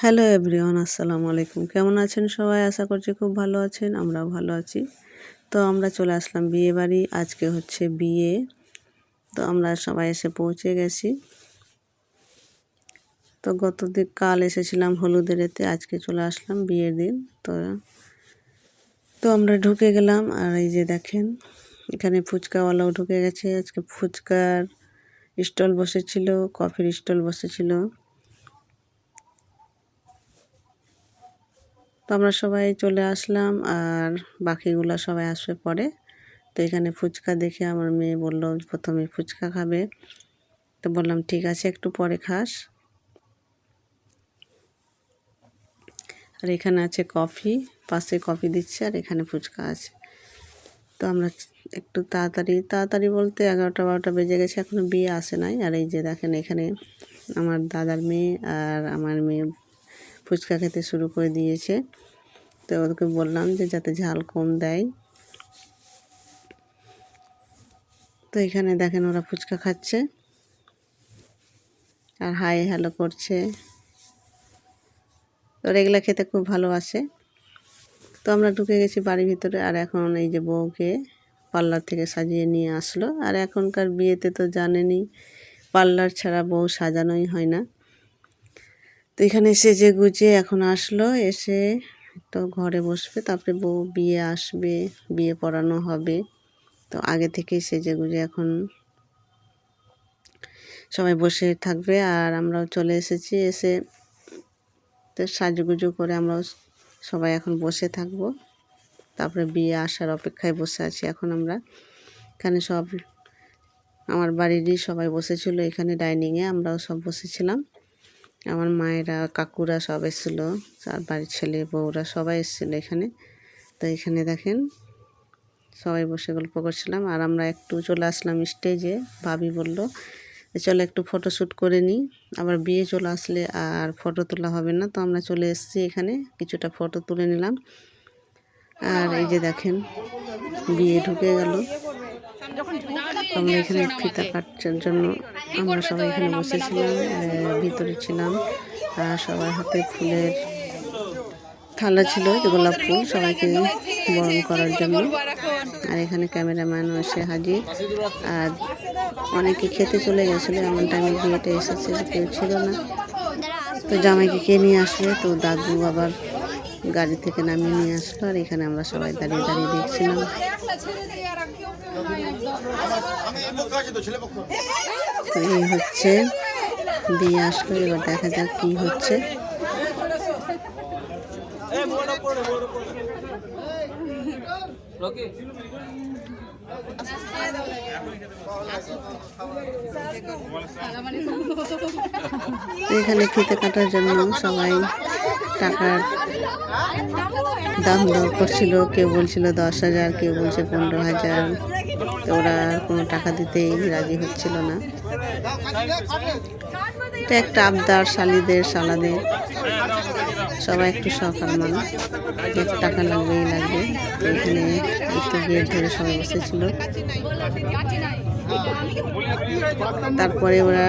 Hello everyone, আসসালামু আলাইকুম। কেমন আছেন সবাই? আশা করছি খুব ভালো আছেন, আমরাও ভালো আছি। তো আমরা চলে আসলাম বিয়ে বাড়ি, আজকে হচ্ছে বিয়ে। তো আমরা সবাই এসে পৌঁছে গেছি। তো গত দিন কাল এসেছিলাম হলুদের এতে, আজকে চলে আসলাম বিয়ের দিন। তো তো আমরা ঢুকে গেলাম, আর এই যে দেখেন, এখানে ফুচকাওয়ালাও ঢুকে গেছে। আজকে ফুচকার স্টল বসেছিল, কফির স্টল বসেছিল। তো আমরা সবাই চলে আসলাম আর বাকিগুলো সবাই আসবে পরে। তো এখানে ফুচকা দেখে আমার মেয়ে বলল, প্রথমে ফুচকা খাবে। তো বললাম, ঠিক আছে, একটু পরে খাস। আর এখানে আছে কফি, পাশে কফি দিচ্ছে আর এখানে ফুচকা আছে। তো আমরা একটু তাড়াতাড়ি তাড়াতাড়ি বলতে এগারোটা বারোটা বেজে গেছে এখনও বিয়ে আসে নাই। আর এই যে দেখেন এখানে আমার দাদার মেয়ে আর আমার মেয়ে ফুচকা খেতে শুরু করে দিয়েছে। তো ওদেরকে বললাম যে যাতে ঝাল কম দেয়। তো এখানে দেখেন ওরা ফুচকা খাচ্ছে। আর হাই হ্যালো করছে। ওরা এগুলো খেতে খুব ভালোবাসে। তো আমরা ঢুকে গেছি বাড়ির ভিতরে আর এখন এই যে বউকে পার্লার থেকে সাজিয়ে নিয়ে আসলো। আর এখনকার বিয়েতে তো জানেনি পার্লার ছাড়া বউ সাজানোই হয় না। তো এখানে সেজে গুজে এখন আসলো, এসে তো ঘরে বসবে, তারপরে বউ বিয়ে আসবে, বিয়ে পড়ানো হবে। তো আগে থেকেই সেজে গুজে এখন সবাই বসে থাকবে আর আমরাও চলে এসেছি, এসে তো সাজুগুজু করে আমরাও সবাই এখন বসে থাকব। তারপরে বিয়ে আসার অপেক্ষায় বসে আছি এখন আমরা। এখানে সব, আমার বাড়িরই সবাই বসেছিল, এখানে ডাইনিংয়ে আমরাও সব বসেছিলাম। আমার মায়েরা, কাকুরা সব এসেছিল। আর বাড়ির ছেলে, বউরা সবাই এসেছিল এখানে। তো এখানে দেখেন, সবাই বসে গল্প করছিলাম। আর আমরা একটু চলে আসলাম স্টেজে ভাবি বলল চলো একটু ফটোশ্যুট করে নিই। আবার বিয়ে চলে আসলে আর ফটো তোলা হবে না। তো আমরা চলে এসেছি এখানে। কিছুটা ফটো তুলে নিলাম। আর এই যে দেখেন, বিয়ে ঢুকে গেল। আমরা এখানে ফিতা কাটার জন্য, আমরা সবাই এখানে বসেছিলাম ভিতরে ছিলাম, আর সবার হাতে ফুলের থালা ছিল, গোলাপ ফুল সবাইকে বরণ করার জন্য। আর এখানে ক্যামেরাম্যানও এসে হাজির। আর অনেকে খেতে চলে গেছিল, এমন টাইমে বিয়েটা এসেছে কেউ ছিল না। তো জামাইকে কে নিয়ে আসবে? তো দাদু আবার গাড়ি থেকে নামিয়ে নিয়ে আসলো আর এখানে আমরা সবাই দাঁড়িয়ে দাঁড়িয়ে দেখছিলাম। তো এই হচ্ছে বিয়ে আসলো, এবার দেখা যাক কি হচ্ছে। এখানে খেতে কাটার জন্য সবাই টাকার দাম দর করছিল, কেউ বলছিল দশ হাজার, কেউ বলছে পনেরো হাজার। তো ওরা কোনো টাকা দিতেই রাজি হচ্ছিল না। এটা একটা আবদার, শালিদের সালাদের সবাই একটু সকাল মানুষ এক টাকা লাগবেই লাগবে। এখানে একটু গেট ধরে সবাই বসেছিল। তারপরে ওরা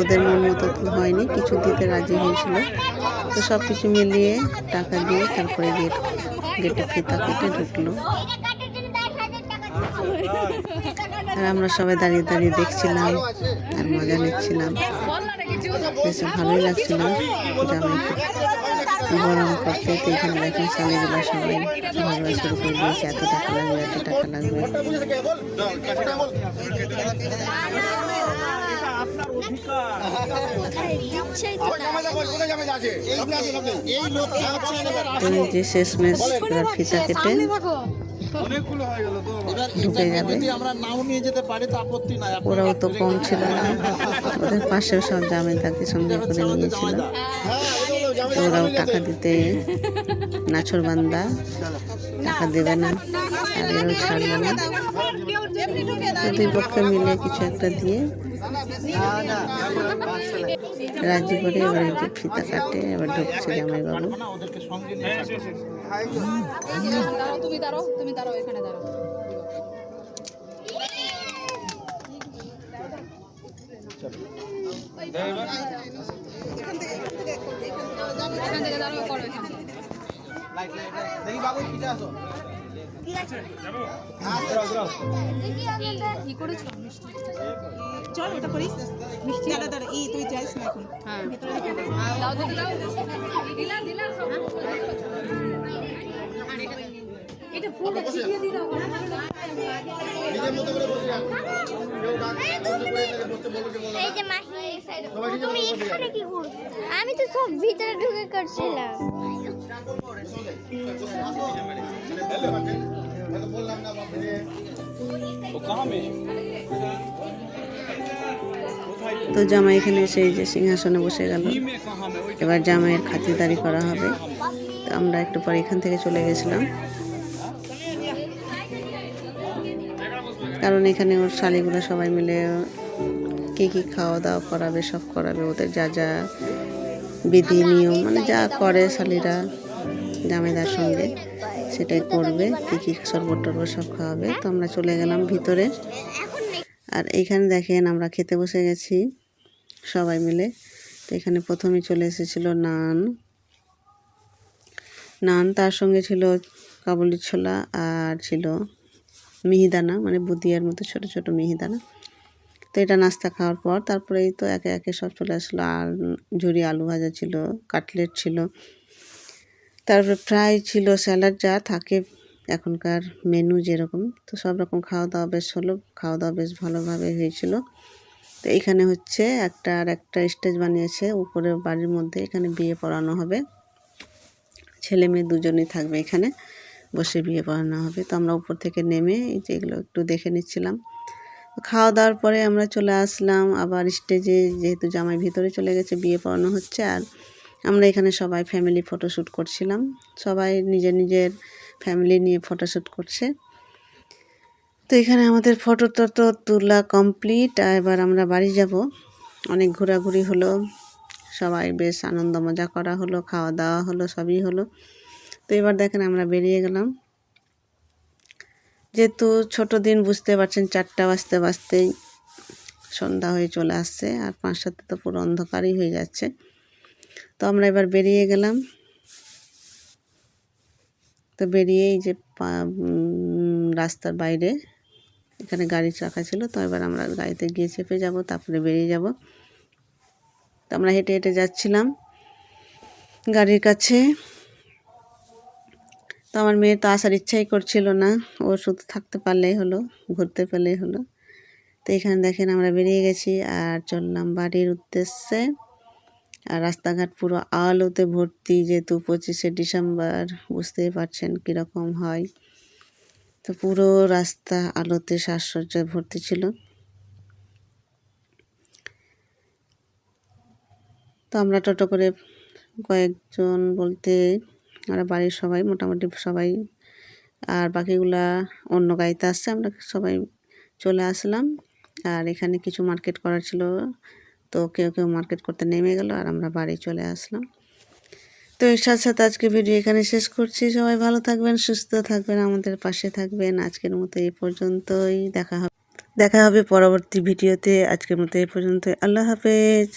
ওদের মন মতো হয়নি, কিছু দিতে রাজি হয়েছিল। তো সব কিছু মিলিয়ে টাকা দিয়ে তারপরে গেট গেটে ফিতা কেটে ঢুকলো। আর আমরা সবাই দাঁড়িয়ে দাঁড়িয়ে দেখছিলাম আর মজা নিচ্ছিলাম। বেশ ভালোই লাগছিল গরম করতে। তো এখানে দেখেন শালিগুলো সবাই ভালো শুরু করে দিয়েছে। এত টাকা লাগবে, এত টাকা লাগবে। যে শেষমেশ ফিতা কেটে ঢুকে যাবে ওরাও তো কম ছিল না ওদের পাশেও সব জামে তাকে সঙ্গে করে নিয়েছিল ওরাও টাকা দিতে নাছর বান্দা টাকা দেবে না আর এরাও ছাড়বে না দুই পক্ষে মিলে কিছু একটা দিয়ে রাজি এবার যে ফিতা এবার ঢুকছে জামাই বাবু তুমি দাঁড়াও তুমি দাঁড়াও এখানে দাঁড়াও কি করেছ চল ওটা করি। মিষ্টি? দাঁড়া দাঁড়া এই তুই যাস না এখন। হ্যাঁ। এটা ফুল ছিটিয়ে নিজের মতো করে বসে আমি তো সব ভিতরে ঢুকে করছিলাম। বাবু রে তো জামাই এখানে এসে যে সিংহাসনে বসে গেল। এবার জামাইয়ের খাতিরদারি করা হবে। তো আমরা একটু পরে এখান থেকে চলে গেছিলাম। কারণ এখানে ওর শালিগুলো সবাই মিলে কী কী খাওয়া দাওয়া করাবে, সব করাবে, ওদের যা যা বিধি, নিয়ম মানে যা করে শালিরা জামাইদার সঙ্গে, সেটাই করবে, কী কী টরবত সব খাওয়াবে। তো আমরা চলে গেলাম ভিতরে। আর এইখানে দেখেন আমরা খেতে বসে গেছি, সবাই মিলে। তো এখানে প্রথমে চলে এসেছিল নান। নান তার সঙ্গে ছিল কাবুলি ছোলা আর ছিল মিহিদানা মানে বুদিয়ার মতো ছোট ছোট মিহিদানা। তো এটা নাস্তা খাওয়ার পর তারপরে এই তো একে একে সব চলে আসলো। আর ঝুরি আলু ভাজা ছিল, কাটলেট ছিল। তারপরে ফ্রাই ছিল স্যালাড যা থাকে এখনকার মেনু যেরকম, তো সব রকম খাওয়া দাওয়া বেশ হলো খাওয়া দাওয়া বেশ ভালোভাবে হয়েছিল। তো এখানে হচ্ছে একটা আর একটা স্টেজ বানিয়েছে, উপরে বাড়ির মধ্যে এখানে বিয়ে পড়ানো হবে। ছেলে মেয়ে দুজনেই থাকবে এখানে, বসে বিয়ে পড়ানো হবে। তো আমরা উপর থেকে নেমে এই যে এগুলো একটু দেখে নিচ্ছিলাম। খাওয়া দাওয়ার পরে আমরা চলে আসলাম, আবার স্টেজে যেহেতু জামাই ভিতরে চলে গেছে, বিয়ে পড়ানো হচ্ছে। আর আমরা এখানে সবাই ফ্যামিলি ফটোশ্যুট করছিলাম। সবাই নিজের নিজের ফ্যামিলি নিয়ে ফটোশ্যুট করছে। তো এখানে আমাদের ফটো তো তোলা কমপ্লিট আর এবার আমরা বাড়ি যাব। অনেক ঘোরাঘুরি হলো, সবাই বেশ আনন্দ মজা করা হলো, খাওয়া দাওয়া হলো, সবই হলো। তো এবার দেখেন আমরা বেরিয়ে গেলাম। যেহেতু ছোট দিন, বুঝতে পারছেন, চারটা বাজতে বাজতেই সন্ধ্যা হয়ে চলে আসছে, আর পাঁচটাতে তো পুরো অন্ধকারই হয়ে যাচ্ছে। তো আমরা এবার বেরিয়ে গেলাম। তো বেরিয়ে এই যে রাস্তার বাইরে এখানে গাড়ি রাখা ছিল, তো এবার আমরা গাড়িতে গিয়ে চেপে যাব, তারপরে বেরিয়ে যাব। তো আমরা হেঁটে হেঁটে যাচ্ছিলাম গাড়ির কাছে। তো আমার মেয়ে তো আসার ইচ্ছাই করছিল না, ও শুধু থাকতে পারলেই হলো, ঘুরতে পারলেই হলো। তো এখানে দেখেন আমরা বেরিয়ে গেছি, আর চললাম বাড়ির উদ্দেশ্যে। আর রাস্তাঘাট পুরো আলোতে ভর্তি, যেহেতু পঁচিশে ডিসেম্বর, বুঝতেই পারছেন কীরকম হয়। তো পুরো রাস্তা আলোতে সাজসজ্জায় ভর্তি ছিল। তো আমরা টোটো করে কয়েকজন বলতে আমরা বাড়ির সবাই, মোটামুটি সবাই, আর বাকিগুলা অন্য গাড়িতে আসছে, আমরা সবাই চলে আসলাম। আর এখানে কিছু মার্কেট করার ছিল তো কেউ কেউ মার্কেট করতে নেমে গেল আর আমরা বাড়ি চলে আসলাম। তো এর সাথে সাথে আজকে ভিডিও এখানে শেষ করছি। সবাই ভালো থাকবেন, সুস্থ থাকবেন, আমাদের পাশে থাকবেন। আজকের মতো এই পর্যন্তই। দেখা হবে দেখা হবে পরবর্তী ভিডিওতে। আজকের মতো এই পর্যন্তই। আল্লাহ হাফেজ।